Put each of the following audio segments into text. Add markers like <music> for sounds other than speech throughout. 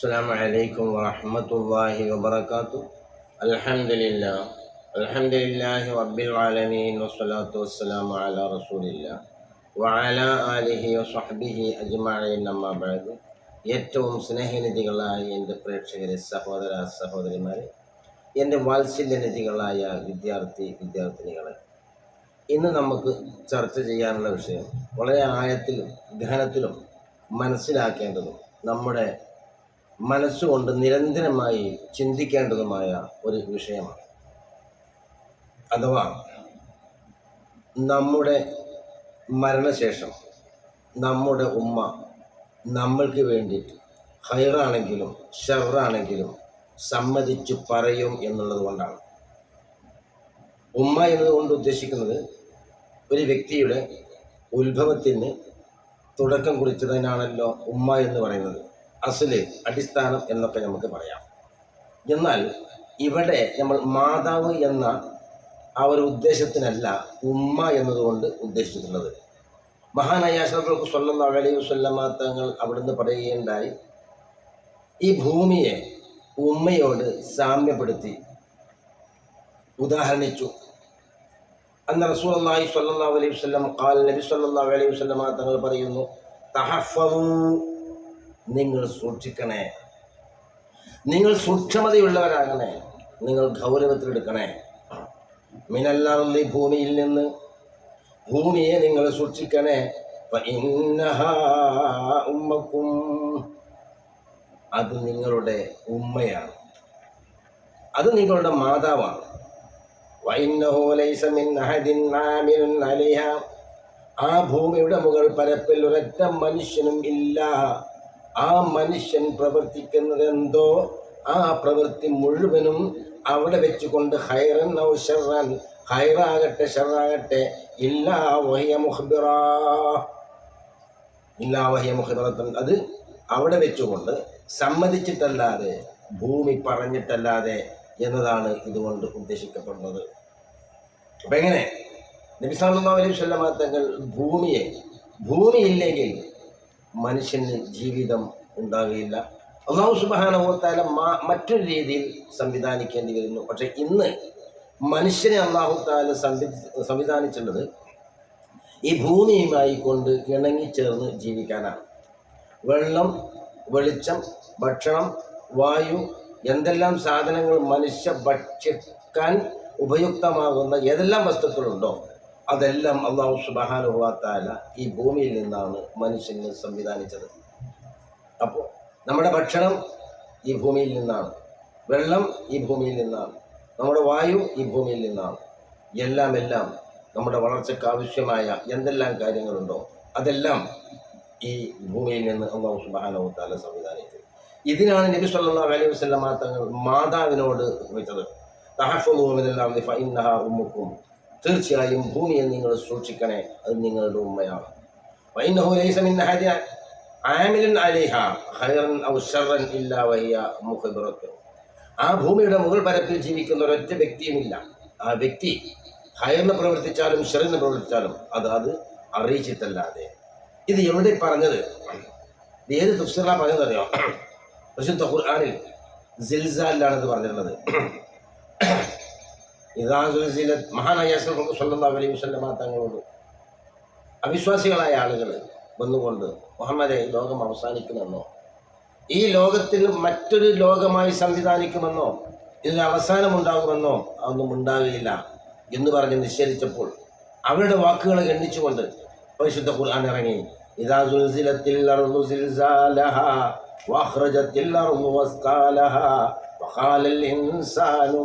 السلام عليكم ورحمة الله وبركاته الحمد لله الحمد لله رب العالمين والصلاة والسلام على رسول الله وعلى آله وصحبه أجمعين أما بعد ഏറ്റവും സ്നേഹനിധികളായ എൻ്റെ പ്രേക്ഷകരെ സഹോദര സഹോദരിമാരെ എൻ്റെ വാത്സല്യനിധികളായ വിദ്യാർത്ഥി വിദ്യാർത്ഥിനികളെ ഇന്ന് നമുക്ക് ചർച്ച ചെയ്യാനുള്ള വിഷയം വളരെ ആഴത്തിലും ഗഹനത്തിലും മനസ്സിലാക്കേണ്ടതും നമ്മുടെ മനസ്സുകൊണ്ട് നിരന്തരമായി ചിന്തിക്കേണ്ടതുമായ ഒരു വിഷയമാണ്. അഥവാ നമ്മുടെ മരണശേഷം നമ്മുടെ ഉമ്മ നമ്മൾക്ക് വേണ്ടിയിട്ട് ഹൈറാണെങ്കിലും ഷെറാണെങ്കിലും സമ്മതിച്ചു പറയും എന്നുള്ളത് കൊണ്ടാണ്. ഉമ്മ എന്നതുകൊണ്ട് ഉദ്ദേശിക്കുന്നത് ഒരു വ്യക്തിയുടെ ഉത്ഭവത്തിന് തുടക്കം കുറിച്ചതിനാണല്ലോ ഉമ്മ എന്ന് പറയുന്നത്. അസൽ അടിസ്ഥാനം എന്നൊക്കെ നമുക്ക് പറയാം. എന്നാൽ ഇവിടെ നമ്മൾ മാതാവ് എന്ന ആ ഒരു ഉദ്ദേശത്തിനല്ല ഉമ്മ എന്നതുകൊണ്ട് ഉദ്ദേശിച്ചിട്ടുള്ളത്. മഹാനായ അഷ്റഫുൽ സ്വല്ലം അലൈഹി വസല്ലമ തങ്ങൾ അവിടുന്ന് പറയുകയുണ്ടായി ഈ ഭൂമിയെ ഉമ്മയോട് സാമ്യപ്പെടുത്തി. ഉദാഹരണിച്ചു അന്ന് റസൂലി സ്വല്ലാ അലൈഹി വസല്ലം കാൽ നബി സ്വല്ലല്ലാഹു അലൈഹി വസല്ലമ തങ്ങൾ പറയുന്നു തഹഫദു നിങ്ങൾ സൂക്ഷിക്കണേ. നിങ്ങൾ സൂക്ഷ്മതയുള്ളവരാകണേ. നിങ്ങൾ ഗൗരവത്തിലെടുക്കണേ. മിനല്ലി ഭൂമിയിൽ നിന്ന് ഭൂമിയെ നിങ്ങൾ സൂക്ഷിക്കണേ. ഉമ്മക്കും. അത് നിങ്ങളുടെ ഉമ്മയാണ്. അത് നിങ്ങളുടെ മാതാവാണ്. ആ ഭൂമിയുടെ മുകൾ പരപ്പിൽ ഒരൊറ്റ മനുഷ്യനും ഇല്ല. ആ മനുഷ്യൻ പ്രവർത്തിക്കുന്നത് എന്തോ ആ പ്രവൃത്തി മുഴുവനും അവിടെ വെച്ചുകൊണ്ട് ഹൈറൻ ഔ ഹൈറാകട്ടെ ഷെറാകട്ടെ ഇല്ലാ വഹിയ ഇല്ലാ വഹിയ അത് അവിടെ വെച്ചുകൊണ്ട് സമ്മതിച്ചിട്ടല്ലാതെ ഭൂമി പറഞ്ഞിട്ടല്ലാതെ എന്നതാണ് ഇതുകൊണ്ട് ഉദ്ദേശിക്കപ്പെടുന്നത്. അപ്പം എങ്ങനെ? നബി സല്ലല്ലാഹു അലൈഹി വസല്ലമ തങ്ങൾ ഭൂമിയെ ഭൂമിയില്ലെങ്കിൽ മനുഷ്യന് ജീവിതം ഉണ്ടാകുകയില്ല. അള്ളാഹു സുബാനഹുത്താല മറ്റൊരു രീതിയിൽ സംവിധാനിക്കേണ്ടി വരുന്നു. പക്ഷെ ഇന്ന് മനുഷ്യനെ അള്ളാഹു താല സംവി സംവിധാനിച്ചിട്ടുള്ളത് ഈ ഭൂമിയുമായി കൊണ്ട് ഇണങ്ങിച്ചേർന്ന് ജീവിക്കാനാണ്. വെള്ളം വെളിച്ചം ഭക്ഷണം വായു എന്തെല്ലാം സാധനങ്ങൾ മനുഷ്യ ഭക്ഷിക്കാൻ ഉപയുക്തമാകുന്ന ഏതെല്ലാം വസ്തുക്കളുണ്ടോ അതെല്ലാം അള്ളാഹു സുബാനുഭവത്താല ഈ ഭൂമിയിൽ നിന്നാണ് മനുഷ്യന് സംവിധാനിച്ചത്. അപ്പോൾ നമ്മുടെ ഭക്ഷണം ഈ ഭൂമിയിൽ നിന്നാണ്. വെള്ളം ഈ ഭൂമിയിൽ നിന്നാണ്. നമ്മുടെ വായു ഈ ഭൂമിയിൽ നിന്നാണ്. എല്ലാം എല്ലാം നമ്മുടെ വളർച്ചയ്ക്ക് ആവശ്യമായ എന്തെല്ലാം കാര്യങ്ങളുണ്ടോ അതെല്ലാം ഈ ഭൂമിയിൽ നിന്ന് അള്ളാഹു സുബാനുഭവത്താല സംവിധാനിച്ചത് ഇതിനാണ് നബി സല്ലാ അലൈഹി വസല്ലമ തങ്ങൾ മാതാവിനോട് തഹഫുമിനെല്ലാം ഉമ്മുക്കും തീർച്ചയായും ഭൂമിയെ നിങ്ങൾ സൂക്ഷിക്കണേ. അത് നിങ്ങളുടെ ഉമ്മയാണ്. ആ ഭൂമിയുടെ മുകൾ പരപ്പിൽ ജീവിക്കുന്ന ഒരൊറ്റ വ്യക്തിയുമില്ല. ആ വ്യക്തി ഹയറിന് പ്രവർത്തിച്ചാലും ഷെറിന് പ്രവർത്തിച്ചാലും അത് അത് അറിയിച്ചിട്ടല്ലാതെ. ഇത് എവിടെ പറഞ്ഞത്? ഏത് തുഫ്സറാ പറഞ്ഞതറിയോ <clears throat> വിശുദ്ധ ഖുർആാനിൽ സിൽസാലിലാണ് ഇത് പറഞ്ഞിട്ടുള്ളത്. <clears throat> ഇതാസുസിലെ മഹാനായ സല്ലാ അലൈഹി വസ്ലമ തങ്ങളോട്. അവിശ്വാസികളായ ആളുകൾ വന്നുകൊണ്ട് മുഹമ്മദെ ലോകം അവസാനിക്കുമെന്നോ? ഈ ലോകത്തിൽ മറ്റൊരു ലോകമായി സംവിധാനിക്കുമെന്നോ? ഇതിന് അവസാനമുണ്ടാകുമെന്നോ? അതൊന്നും ഉണ്ടാകുകയില്ല എന്ന് പറഞ്ഞ് നിഷേധിച്ചപ്പോൾ അവരുടെ വാക്കുകൾ ഖണ്ഡിച്ചുകൊണ്ട് പരിശുദ്ധ ഖുർആൻ ഇറങ്ങി. ഇതാ ഇൻസാനു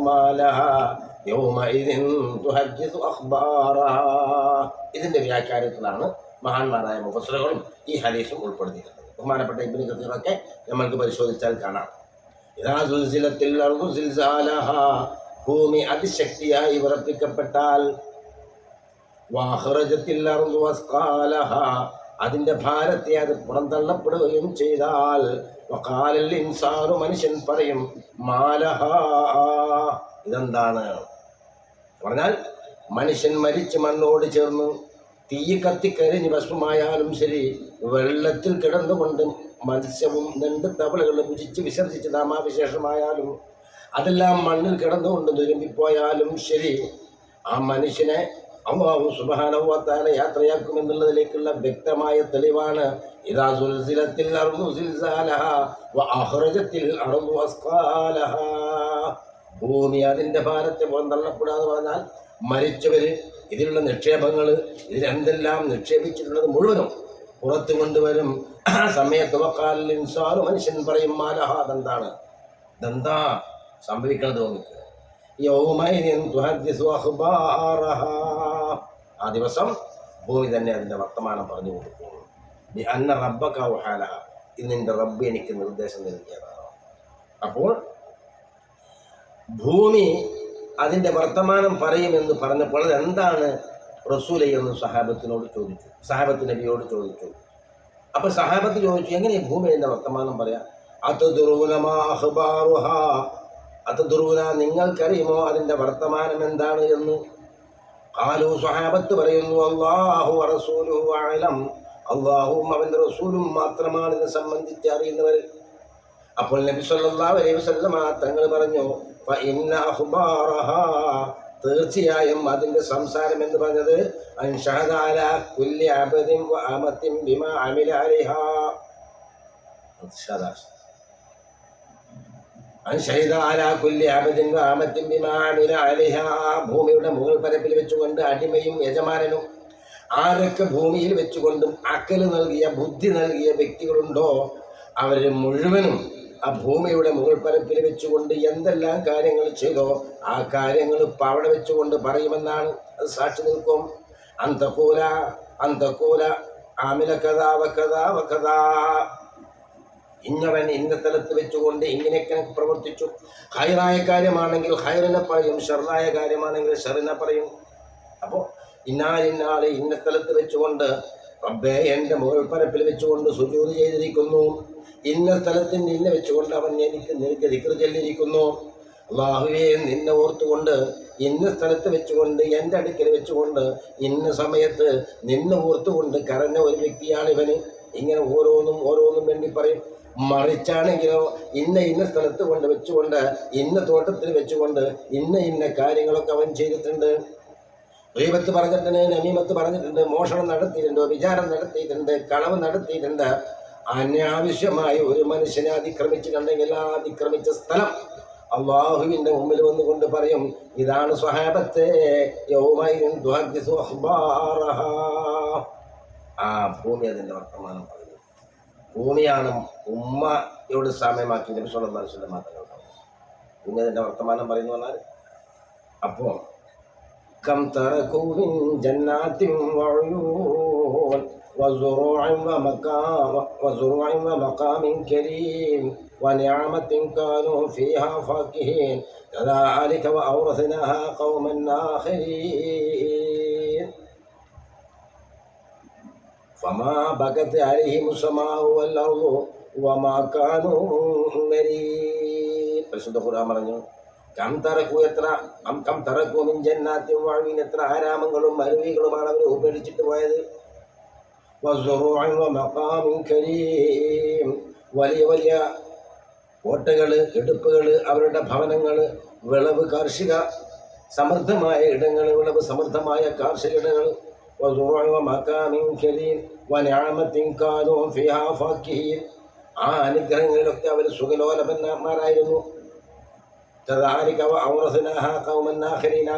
ഇതിന്റെ വ്യാഖ്യാനത്തിലാണ് മഹാന്മാരായ മുഫസറുകളും ഈ ഹദീസും ഉൾപ്പെടുത്തിയിട്ടുള്ളത്. ബഹുമാനപ്പെട്ട ഇബ്നു കസീറൊക്കെ നമ്മൾക്ക് പരിശോധിച്ചാൽ കാണാം. ഭൂമി അതിശക്തിയായി വിറപ്പിക്കപ്പെട്ടാൽ വാഹ്റജത്തിൽ അതിന്റെ ഭാരത്തെ അത് പുറന്തള്ളപ്പെടുകയും ചെയ്താൽ വക്കാലൽ ഇൻസാറു മനുഷ്യൻ പറയും മാലഹ. ഇതെന്താണ്? പറഞ്ഞാൽ മനുഷ്യൻ മരിച്ച് മണ്ണോട് ചേർന്ന് തീ കത്തിക്കരിഞ്ഞ് ഭസ്മമായാലും ശരി വെള്ളത്തിൽ കിടന്നുകൊണ്ട് മത്സ്യവും രണ്ട് തവളകൾ ഭുജിച്ച് വിസർജിച്ച് നാമാവിശേഷമായാലും അതെല്ലാം മണ്ണിൽ കിടന്നുകൊണ്ട് തുരുമ്പിപ്പോയാലും ശരി ആ മനുഷ്യനെ അള്ളാഹു സുബാനവത്താല യാത്രയാക്കുമെന്നുള്ളതിലേക്കുള്ള വ്യക്തമായ തെളിവാണ്. ഇതാ സുൽസിലത്തിൽ അറുന്നു സിൽസാലഹ വ അറുന്നു അസ്കാലഹ ഭൂമി അതിന്റെ ഭാരത്തെ പുറന്തള്ളപ്പെടാതെ പറഞ്ഞാൽ മരിച്ചവർ ഇതിലുള്ള നിക്ഷേപങ്ങൾ ഇതിലെന്തെല്ലാം നിക്ഷേപിച്ചിട്ടുള്ളത് മുഴുവനും പുറത്തു കൊണ്ടുവരും. ആ സമയത്ത് വക്കാലിൽ ഇൻസാനു മനുഷ്യൻ പറയും മാലഹ ദന്താണ്. ദന്താ സംഭവിക്കണത് തോന്നിക്ക്. ആ ദിവസം ഭൂമി തന്നെ അതിന്റെ വർത്തമാനം പറഞ്ഞു കൊടുക്കും. അന്ന റബ്ബക വഹാലഹ ഇത് നിന്റെ റബ്ബ് എനിക്ക് നിർദ്ദേശം നൽകിയതാണ്. അപ്പോൾ ഭൂമി അതിന്റെ വർത്തമാനം പറയുമെന്ന് പറഞ്ഞപ്പോൾ അത് എന്താണ് റസൂലൈ എന്ന് സഹാബത്തിനോട് ചോദിച്ചു. സഹാബത്ത് നബിയോട് ചോദിച്ചു. അപ്പോൾ സഹാബത്ത് ചോദിച്ചു എങ്ങനെ ഭൂമി അതിന്റെ വർത്തമാനം പറയാ? അഖ്ബാറുഹ അത്തദുറൂന നിങ്ങൾക്കറിയുമോ അതിന്റെ വർത്തമാനം എന്താണ് എന്ന്? കാലു സഹാബത്ത് പറയുന്നു അള്ളാഹു റസൂലുഹു ആയാലും അള്ളാഹുവും അവന്റെ റസൂലും മാത്രമാണ് ഇതിനെ സംബന്ധിച്ച് അറിയുന്നവർ. അപ്പോൾ നബി സല്ലല്ലാഹു അലൈഹി വസല്ലമ തങ്ങൾ പറഞ്ഞു തീർച്ചയായും അതിന്റെ സംസാരം എന്ന് പറഞ്ഞത് അൻഷഹദാല കുല്യ വ അമത്തിൻ ബിമാ അമില അലൈഹാ. അൻഷഹദ കുല്ലി അബദിൻ വ അമത്തിൻ ബിമാ അമില ഭൂമിയുടെ മുകൾ പരപ്പിൽ വെച്ചുകൊണ്ട് അടിമയും യജമാനനും ആരൊക്കെ ഭൂമിയിൽ വെച്ചുകൊണ്ടും അക്കൽ നൽകിയ ബുദ്ധി നൽകിയ വ്യക്തികളുണ്ടോ അവരെ മുഴുവനും ആ ഭൂമിയുടെ മുകൾ പരപ്പിൽ വെച്ചുകൊണ്ട് എന്തെല്ലാം കാര്യങ്ങൾ ചെയ്തോ ആ കാര്യങ്ങൾ ഇപ്പം അവിടെ വെച്ചുകൊണ്ട് പറയുമെന്നാണ് അത് സാക്ഷി നിൽക്കും. അന്തകൂല അന്തകൂല ആമില കഥാ വക്കഥ വക്കഥ. ഇന്നവൻ ഇന്ന സ്ഥലത്ത് വെച്ചുകൊണ്ട് ഇങ്ങനെയൊക്കെ പ്രവർത്തിച്ചു. ഹൈറായ കാര്യമാണെങ്കിൽ ഹൈറിനെ പറയും ഷെറായ കാര്യമാണെങ്കിൽ ഷെറിനെ പറയും. അപ്പോൾ ഇന്നാലിന്നാൾ ഇന്ന സ്ഥലത്ത് വെച്ചുകൊണ്ട് റബ്ബേ എന്റെ മുകൾ പരപ്പിൽ വെച്ചുകൊണ്ട് സുജൂത് ചെയ്തിരിക്കുന്നു. ഇന്ന സ്ഥലത്തിന്റെ ഇന്ന വെച്ചുകൊണ്ട് അവൻ എനിക്ക് നിനക്ക് ദിക്ർ ചെല്ലിരിക്കുന്നു അള്ളാഹുവേ നിന്നെ ഓർത്തുകൊണ്ട് ഇന്ന സ്ഥലത്ത് വെച്ചുകൊണ്ട് എന്റെ അടുക്കൽ വെച്ചുകൊണ്ട് ഇന്ന സമയത്ത് നിന്നെ ഓർത്തുകൊണ്ട് കരഞ്ഞ ഒരു വ്യക്തിയാണ് ഇവന്. ഇങ്ങനെ ഓരോന്നും ഓരോന്നും വേണ്ടി പറയും. മറിച്ചാണെങ്കിലോ ഇന്ന ഇന്ന സ്ഥലത്ത് കൊണ്ട് വെച്ചുകൊണ്ട് ഇന്ന തോട്ടത്തിൽ വെച്ചുകൊണ്ട് ഇന്ന ഇന്ന കാര്യങ്ങളൊക്കെ അവൻ ചെയ്തിട്ടുണ്ട്. ദൈവത്ത് പറഞ്ഞിട്ടുണ്ട് നമീമത്ത് പറഞ്ഞിട്ടുണ്ട് മോഷണം നടത്തിയിട്ടുണ്ട് വിചാരം നടത്തിയിട്ടുണ്ട് കളവ് നടത്തിയിട്ടുണ്ട്. അനാവശ്യമായി ഒരു മനുഷ്യനെ അതിക്രമിച്ചിട്ടുണ്ടെങ്കിൽ ആ അതിക്രമിച്ച സ്ഥലം അള്ളാഹുവിന്റെ മുമ്പിൽ വന്നുകൊണ്ട് പറയും ഇതാണ് സ്വഹാബത്തെ. ആ ഭൂമി അതിന്റെ വർത്തമാനം പറയുന്നു. ഭൂമിയാണ് ഉമ്മയോട് സാമ്യമാക്കി നബി മനുഷ്യന്റെ മാത്രമേ ഉണ്ടാവും ഭൂമി അതിന്റെ വർത്തമാനം പറയുന്നു പറഞ്ഞാൽ അപ്പോൾ كم تركوا من جنات وعيون وزروع ومقام وزروع ومقام كريم ونعمة كانوا فيها فاكهين كذلك وأورثناها قوما آخرين فما بكت عليهم السماء والأرض وما كانوا منذرين പരിശുദ്ധ ഖുർആൻ പറഞ്ഞു കം തറക്കു എത്ര അം തം തറക്കു മിൻ ജന്നാത്തിൻ വഅവിൻ എത്ര ആരാമങ്ങളും മരുവികളുമാണ് അവർ ഉപേക്ഷിച്ചിട്ട് പോയത്. വലിയ വലിയ കോട്ടകൾ എടുപ്പുകൾ അവരുടെ ഭവനങ്ങൾ വിളവ് കാർഷിക സമൃദ്ധമായ ഇടങ്ങൾ വിളവ് സമൃദ്ധമായ കാർഷിക ഇടങ്ങൾ ആ അനുഗ്രഹങ്ങളിലൊക്കെ അവർ സുഖലോലപന്മാരായിരുന്നു കദാലിക ഔറസനാഹ കൗമൻ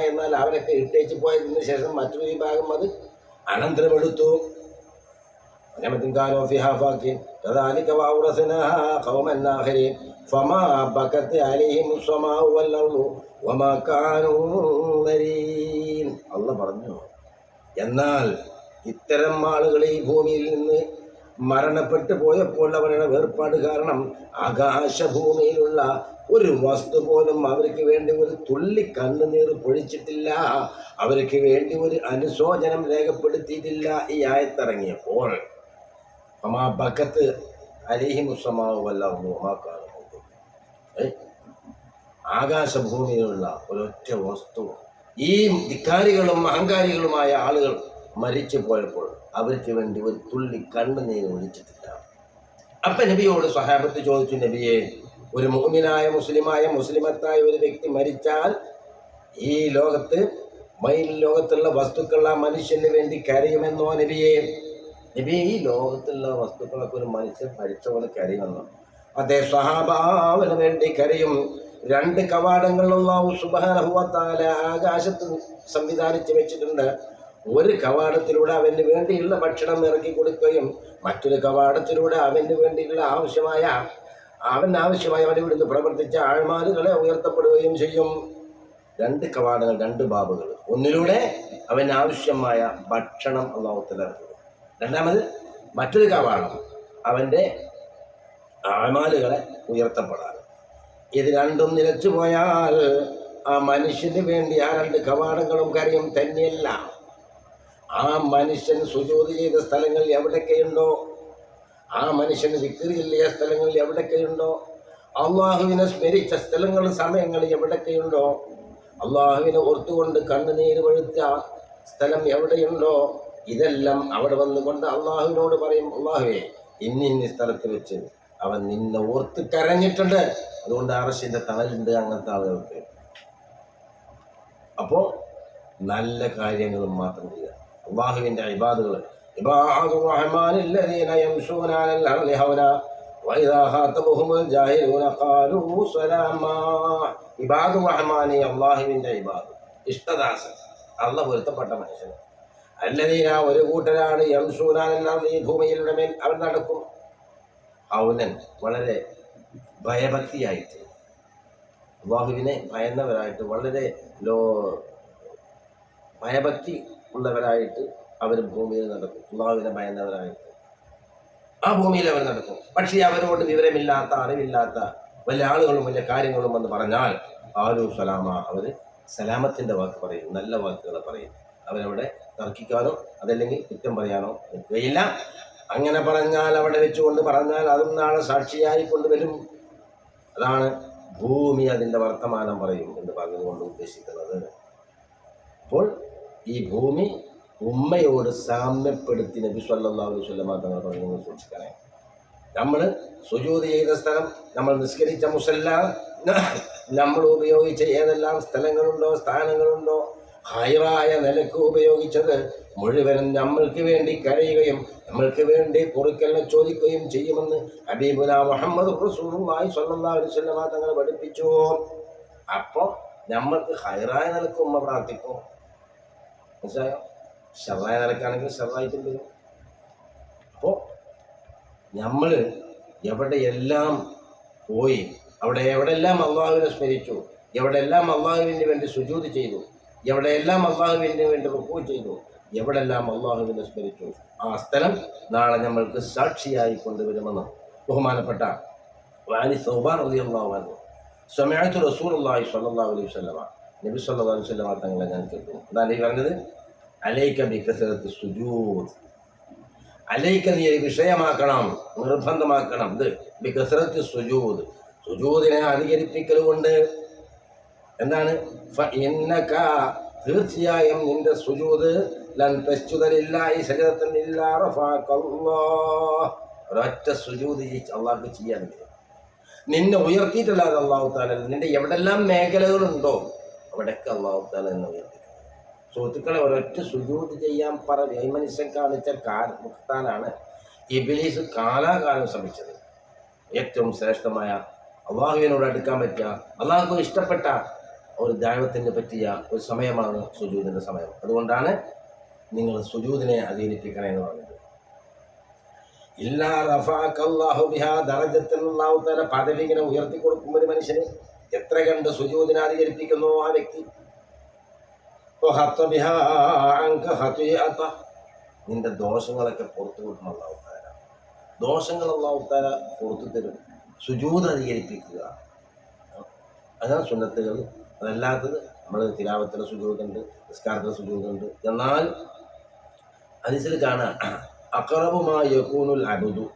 എന്നാൽ അവരൊക്കെ ഇട്ടേച്ച് പോയതിന് ശേഷം മറ്റൊരു വിഭാഗം അത് അനന്തരമെടുത്തു. പറഞ്ഞു എന്നാൽ ഇത്തരം ആളുകൾ ഈ ഭൂമിയിൽ നിന്ന് മരണപ്പെട്ടു പോയപ്പോൾ അവരുടെ വേർപാട് കാരണം ആകാശഭൂമിയിലുള്ള ഒരു വസ്തു പോലും അവർക്ക് വേണ്ടി ഒരു തുള്ളി കണ്ണുനീർ പൊഴിച്ചിട്ടില്ല. അവർക്ക് വേണ്ടി ഒരു അനുശോചനം രേഖപ്പെടുത്തിയിട്ടില്ല ഈ ആയത്തിറങ്ങിയപ്പോൾ. അമാ ബക്കത്ത് അലിഹി മുസമാവല്ലാവുന്നു ആകാശഭൂമിയിലുള്ള ഒരൊറ്റ വസ്തു. ഈ ധിക്കാരികളും അഹങ്കാരികളുമായ ആളുകൾ മരിച്ചു പോയപ്പോൾ അവർക്ക് വേണ്ടി ഒരു തുള്ളി കണ്ണുനീര് ഒഴിച്ചിട്ടില്ല. അപ്പൊ നബിയോട് സഹാബത്ത് ചോദിച്ചു നബിയെ ഒരു മുഹ്മിനായ മുസ്ലിമായ മുസ്ലിമത്തായ ഒരു വ്യക്തി മരിച്ചാൽ ഈ ലോകത്ത് മയിൽ ലോകത്തുള്ള വസ്തുക്കൾ ആ മനുഷ്യന് വേണ്ടി കരയുമെന്നോ നബിയെ? നബി ഈ ലോകത്തുള്ള വസ്തുക്കളൊക്കെ ഒരു മനുഷ്യൻ മരിച്ച പോലെ കരയുമെന്നോ? അതേ സഹാബാവിന് വേണ്ടി കരയും. രണ്ട് കവാടങ്ങളുള്ള സുബാനഹുവത്താല ആകാശത്ത് സംവിധാനിച്ച് വെച്ചിട്ടുണ്ട്. ഒരു കവാടത്തിലൂടെ അവന് വേണ്ടിയുള്ള ഭക്ഷണം ഇറക്കി കൊടുക്കുകയും മറ്റൊരു കവാടത്തിലൂടെ അവന് വേണ്ടിയുള്ള ആവശ്യമായ അവൻ ആവശ്യമായ അവൻ ഇവിടുന്ന് പ്രവർത്തിച്ച ആഴ്മാലുകളെ ഉയർത്തപ്പെടുകയും ചെയ്യും. രണ്ട് കവാടങ്ങൾ രണ്ട് ബാബുകൾ. ഒന്നിലൂടെ അവന് ആവശ്യമായ ഭക്ഷണം അള്ളാഹുത്തല രണ്ടാമത് മറ്റൊരു കവാടം. അവന്റെ ആഴ്മാലുകളെ ഉയർത്തപ്പെടാൻ. ഇത് രണ്ടും നിലച്ചു പോയാൽ ആ മനുഷ്യന് വേണ്ടി ആ രണ്ട് കവാടങ്ങളും കരയും തന്നെയല്ല. ആ മനുഷ്യൻ സുജോതി ചെയ്ത സ്ഥലങ്ങൾ എവിടൊക്കെയുണ്ടോ ആ മനുഷ്യന് വിക്രിയില്ല? സ്ഥലങ്ങളിൽ എവിടൊക്കെയുണ്ടോ അള്ളാഹുവിനെ സ്മരിച്ച സ്ഥലങ്ങൾ സമയങ്ങൾ എവിടൊക്കെയുണ്ടോ അള്ളാഹുവിനെ ഓർത്തുകൊണ്ട് കണ്ണുനീര് വഴുത്ത സ്ഥലം എവിടെയുണ്ടോ? ഇതെല്ലാം അവിടെ വന്നുകൊണ്ട് അള്ളാഹുവിനോട് പറയും അള്ളാഹുവേ ഇന്നിന്ന സ്ഥലത്ത് വെച്ച് അവൻ നിന്നെ ഓർത്ത് കരഞ്ഞിട്ടുണ്ട്. അതുകൊണ്ട് അറശിന്റെ തണലുണ്ട് അങ്ങനത്തെ ആളുകൾക്ക്. അപ്പോൾ നല്ല കാര്യങ്ങളും മാത്രം ചെയ്യുക. അള്ളാഹുവിന്റെ ഇബാദുകൾ الذين يمشون على അലൽ അർളി ഹൗന വഇദാ ഖാതബഹുമുൽ ജാഹിലൂന ഖാലൂ സലാമാ. ഇബാദു റഹ്മാനി അള്ളാഹുവിന്റെ ഇബാദ്. ഇഷ്ടദാസൻ അള്ള മനുഷ്യൻ. അല്ലദീന ഒരു കൂട്ടരാണ് അലൽ അർളി ഭൂമിയുടെ മേൽ അവൻ നടക്കും. ഹൗനൻ വളരെ ഭയഭക്തിയായിട്ട് അള്ളാഹുവിനെ ഭയന്നവരായിട്ട് വളരെ ലോ ഭയഭക്തി ഉള്ളവരായിട്ട് അവർ ഭൂമിയിൽ നടക്കും. അള്ളാഹുവിനെ ഭയന്നവരായി. ആ ഭൂമിയിൽ അവർ നടക്കും. പക്ഷേ അവരോട് വിവരമില്ലാത്ത അറിവില്ലാത്ത വലിയ ആളുകളും വലിയ കാര്യങ്ങളും എന്ന് പറഞ്ഞാൽ ആരു സലാമ അവർ സലാമത്തിന്റെ വാക്ക് പറയും നല്ല വാക്കുകൾ പറയും. അവരവിടെ തർക്കിക്കാനോ അതല്ലെങ്കിൽ കുറ്റം പറയാനോ നിൽക്കുകയില്ല. അങ്ങനെ പറഞ്ഞാൽ അവിടെ വെച്ചുകൊണ്ട് പറഞ്ഞാൽ അതും നാളെ സാക്ഷിയായി കൊണ്ടുവരും അതാണ് ഭൂമി അതിന്റെ വർത്തമാനം പറയും എന്ന് പറഞ്ഞുകൊണ്ട് ഉദ്ദേശിക്കുന്നത്. അപ്പോൾ ഈ ഭൂമി ഉമ്മയോട് സാമ്യപ്പെടുത്തി നബി സല്ലല്ലാഹു അലൈഹി വസല്ലമ തങ്ങൾ പറഞ്ഞു സൂക്ഷിക്കണേ. നമ്മൾ സുജൂത് ചെയ്ത സ്ഥലം നമ്മൾ നിസ്കരിച്ച മുസല്ല നമ്മൾ ഉപയോഗിച്ച ഏതെല്ലാം സ്ഥലങ്ങളുണ്ടോ സ്ഥാനങ്ങളുണ്ടോ ഹൈറായ നിലയ്ക്ക് ഉപയോഗിച്ചത് മുഴുവനും നമ്മൾക്ക് വേണ്ടി കരയുകയും നമ്മൾക്ക് വേണ്ടി പൊറുക്കലിനെ ചോദിക്കുകയും ചെയ്യുമെന്ന് ഹബീബുല മുഹമ്മദ് സ്വല്ലല്ലാഹു അലൈഹി വസല്ലമ തങ്ങൾ പഠിപ്പിച്ചു. അപ്പോൾ നമ്മൾക്ക് ഹൈറായ നിലയ്ക്ക് ഉമ്മ പ്രാർത്ഥിക്കും. മനസ്സിലായോ? ഷറായ നിലക്കാണെങ്കിൽ ഷറായിട്ടും അപ്പോൾ നമ്മൾ എവിടെയെല്ലാം പോയി അവിടെ എവിടെയെല്ലാം അള്ളാഹുവിനെ സ്മരിച്ചു എവിടെയെല്ലാം അള്ളാഹുവിന് വേണ്ടി സുജൂത് ചെയ്തു എവിടെയെല്ലാം അള്ളാഹുവിന് വേണ്ടി റുക്കൂ ചെയ്തു എവിടെല്ലാം അള്ളാഹുവിനെ സ്മരിച്ചു ആ സ്ഥലം നാളെ നമ്മൾക്ക് സാക്ഷിയായി കൊണ്ടുവരുമെന്ന് ബഹുമാനപ്പെട്ട വാനി സൗബാൻ അലി അള്ളാഹു സമയത്ത് റസൂൽ അള്ളാഹി സല്ലാ അലൈഹി വല്ലമ നബി സല്ലാ അലൈഹി വല്ലമ തങ്ങളെ ഞാൻ കേൾക്കുന്നു അതാണ് ഈ പറഞ്ഞത്? അലൈക്ക ബിക്കസരത്ത് സുജൂദ്. അലൈക്ക നീ വിഷയമാക്കണം നിർബന്ധമാക്കണം. ഇത് ബിക്കസരത്ത് സുജൂദ്. സുജൂദിനെ അധികരിപ്പിക്കൽ കൊണ്ട് എന്താണ് തീർച്ചയായും നിന്റെ സുജൂദ് ഒരൊറ്റ സുജൂദ് അള്ളാഹ് ചെയ്യാൻ നിന്നെ ഉയർത്തിയിട്ടല്ലാതെ അള്ളാഹു താല നിന്റെ എവിടെല്ലാം മേഖലകളുണ്ടോ അവിടെയൊക്കെ അള്ളാഹു താല ഉയർത്തി സുഹൃത്തുക്കളെ ഒരൊറ്റ സുജൂത് ചെയ്യാൻ പറ മനുഷ്യൻ കാണിച്ച കാലത്താലാണ് ഇബിലീസ് കാലാകാലം ശ്രമിച്ചത്. ഏറ്റവും ശ്രേഷ്ഠമായ അള്ളാഹുവിനോട് അടുക്കാൻ പറ്റിയ അള്ളാഹു ഇഷ്ടപ്പെട്ട ഒരു ദൈവത്തിന് പറ്റിയ ഒരു സമയമാണ് സുജൂതിന്റെ സമയം. അതുകൊണ്ടാണ് നിങ്ങൾ സുജൂദിനെ അധീനിപ്പിക്കണേ എന്ന് പറഞ്ഞത്. ഇല്ലാ റഫാഖല്ലാഹു ബിഹാ അള്ളാഹു പദവി ഇങ്ങനെ ഉയർത്തി കൊടുക്കും ഒരു മനുഷ്യന് എത്ര കണ്ട് സുജൂദിനെ അധികരിപ്പിക്കുന്നു ആ വ്യക്തി? നിന്റെ ദോഷങ്ങളൊക്കെ പുറത്തു കൊടുക്കണം അള്ളാഹുത്താര ദോഷങ്ങൾ അള്ളാഹുത്താര പുറത്തു തരും. സുജൂത് അധികരിപ്പിക്കുക. അതാണ് സുന്നത്തുകൾ. അതല്ലാത്തത് നമ്മൾ തിലാവത്തിലെ സുജൂതുണ്ട് നിസ്കാരത്തിലെ സുജൂതുണ്ട്. എന്നാൽ അതിൽ കാണാൻ അക്രബുമായ യക്കൂനുൽ അബുദു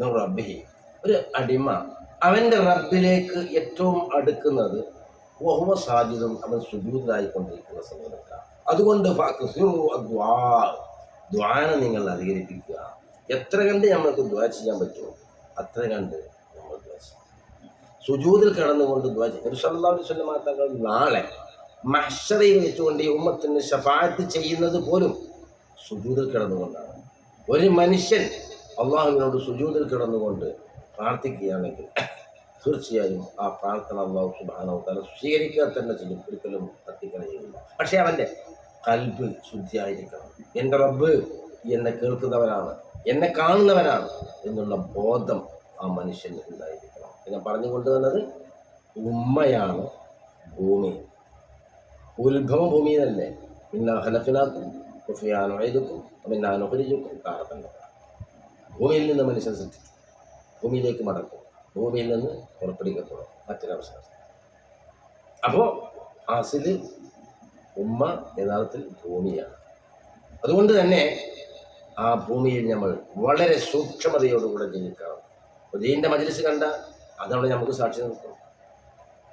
റബ്ബി ഒരു അടിമ അവന്റെ റബ്ബിലേക്ക് ഏറ്റവും അടുക്കുന്നത് വഹുവ സാജിദും അവൻ സുജൂതനായിക്കൊണ്ടിരിക്കുന്ന സമയത്താണ് അതുകൊണ്ട്. ദ്വാന നിങ്ങൾ അധികരിപ്പിക്കുക. എത്ര കണ്ട് നമ്മൾക്ക് ദ്വാ ചെയ്യാൻ പറ്റുമോ? അത്ര കണ്ട് നമ്മൾ ദ്വാ സുജൂതിൽ കടന്നുകൊണ്ട് ദ്വാ ചെയ്യും നബി സല്ലല്ലാഹു അലൈഹി തങ്ങൾ നാളെ മഹ്ശറയിൽ വെച്ചുകൊണ്ട് ഈ ഉമ്മത്തിന് ഷഫാഅത്ത് ചെയ്യുന്നത് പോലും സുജൂതിൽ കിടന്നുകൊണ്ടാണ്. ഒരു മനുഷ്യൻ അള്ളാഹുവിനോട് സുജൂതിൽ കിടന്നുകൊണ്ട് പ്രാർത്ഥിക്കുകയാണെങ്കിൽ തീർച്ചയായും ആ പ്രാർത്ഥന അള്ളാഹു സുബാനോ തല സ്വീകരിക്കുക തന്നെ ചെയ്യും. ഒരിക്കലും തട്ടിക്കളയുകയില്ല. പക്ഷേ അവന്റെ കൽബ് ശുദ്ധിയായിരിക്കണം. എന്റെ റബ്ബ് എന്നെ കേൾക്കുന്നവനാണ് എന്നെ കാണുന്നവനാണ് എന്നുള്ള ബോധം ആ മനുഷ്യന് ഉണ്ടായിരിക്കണം. ഞാൻ പറഞ്ഞു കൊണ്ടുവന്നത് ഉമ്മയാണ് ഭൂമി. ഉത്ഭവ ഭൂമി തന്നെ പിന്നെ ഹലക്കിനാക്കും പിന്നെ മിന്നാനുഹരിജുക്കും താരത്തണ്ട ഭൂമിയിൽ നിന്ന് മനുഷ്യൻ സൃഷ്ടിച്ചു. ഭൂമിയിലേക്ക് മടക്കും ഭൂമിയിൽ നിന്ന് പുറപ്പെടുവിക്കപ്പെടും. മറ്റൊരവസരം അപ്പോൾ അസിൽ ഉമ്മ യഥാർത്ഥത്തിൽ ഭൂമിയാണ്. അതുകൊണ്ട് തന്നെ ആ ഭൂമിയിൽ നമ്മൾ വളരെ സൂക്ഷ്മതയോടുകൂടെ ജീവിക്കണം. ദീന്റെ മജലിസ് കണ്ട അതവിടെ നമുക്ക് സാക്ഷി നിൽക്കും.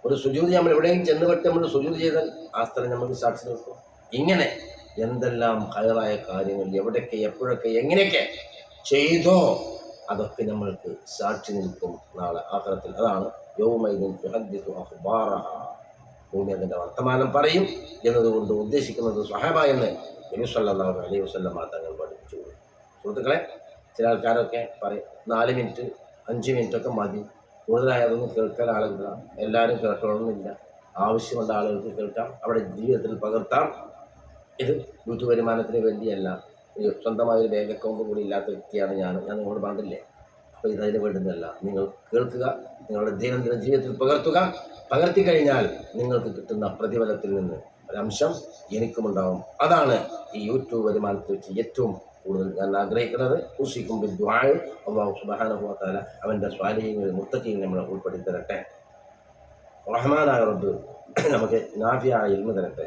ഒരു സുജൂതി നമ്മൾ എവിടെയെങ്കിലും ചെന്നുപെട്ട് നമ്മൾ സുജൂതി ചെയ്താൽ ആ സ്ഥലം നമുക്ക് സാക്ഷി നിൽക്കും. ഇങ്ങനെ എന്തെല്ലാം ഹയറായ കാര്യങ്ങൾ എവിടെയൊക്കെ എപ്പോഴൊക്കെ എങ്ങനെയൊക്കെ ചെയ്തോ അതൊക്കെ നമ്മൾക്ക് സാക്ഷി നിൽക്കും നാളെ ആഖിറത്തിൽ. അതാണ് ഭൂമി അതിന്റെ വർത്തമാനം പറയും എന്നതുകൊണ്ട് ഉദ്ദേശിക്കുന്നത് സഹാബ എന്ന് നബി സല്ലല്ലാഹു അലൈഹി വസ്ലം തങ്ങൾ പഠിപ്പിച്ചു. സുഹൃത്തുക്കളെ ചില ആൾക്കാരൊക്കെ പറയും നാല് മിനിറ്റ് അഞ്ച് മിനിറ്റ് ഒക്കെ മതി. കൂടുതലായതൊന്നും കേൾക്കാൻ ആളുകൾ എല്ലാവരും കേൾക്കണമെന്നില്ല. ആവശ്യമുള്ള ആളുകൾക്ക് കേൾക്കാം. അവിടെ ജീവിതത്തിൽ പകർത്താം. ഇത് യൂത്ത് വരുമാനത്തിന് വേണ്ടിയല്ല. ഈ സ്വന്തമായ ഒരു ബാങ്ക് അക്കൗണ്ട് കൂടി ഇല്ലാത്ത വ്യക്തിയാണ് ഞാൻ ഞാൻ നിങ്ങളോട് പറഞ്ഞില്ലേ? അപ്പോൾ ഇതതിന് വേണ്ടുന്നതല്ല. നിങ്ങൾ കേൾക്കുക നിങ്ങളുടെ ദൈനംദിന ജീവിതത്തിൽ പകർത്തുക. പകർത്തി കഴിഞ്ഞാൽ നിങ്ങൾക്ക് കിട്ടുന്ന പ്രതിഫലത്തിൽ നിന്ന് ഒരംശം എനിക്കുമുണ്ടാവും. അതാണ് ഈ യൂട്യൂബ് വരുമാനത്തെ വെച്ച് ഏറ്റവും കൂടുതൽ ഞാൻ ആഗ്രഹിക്കുന്നത്. ഉഷിക്കും ദ്വാഴ് അള്ളാഹു സുബാനുഭവത്താല അവന്റെ സ്വാധീനങ്ങളിൽ മുത്തക്കിയിൽ നമ്മളെ ഉൾപ്പെടുത്തി തരട്ടെ റഹ്മാനായ റബ്ബ് നമുക്ക് നാഫിയായ ഇൽമ തരട്ടെ.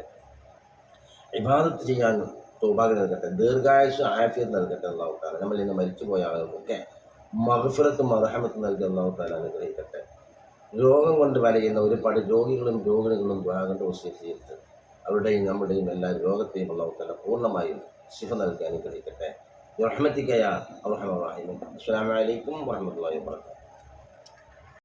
ഇബാദത്ത് ചെയ്യാൻ സൗഭാഗ്യം നൽകട്ടെ ദീർഘായുസ് ആഫിയത്ത് നൽകട്ടെ അള്ളാഹു നമ്മൾ ഇന്ന് മരിച്ചുപോയ ആളുകൾക്കൊക്കെ മഹഫിറത്തും മറഹമത്ത് നൽകി അള്ളാഹു അനുഗ്രഹിക്കട്ടെ. രോഗം കൊണ്ട് വലയുന്ന ഒരുപാട് രോഗികളും രോഗികളും ദ്വാഗണ്ട് വസീകരിച്ച് അവരുടെയും നമ്മുടെയും എല്ലാ രോഗത്തെയും അള്ളാഹു പൂർണമായും ശിഫ നൽകി അനുഗ്രഹിക്കട്ടെ. റഹ്മത്തിക്കയ അള്ളാഹു അസ്സാം വലൈക്കും വാഹമത്തല്ലാ വാബർക്കാത്തു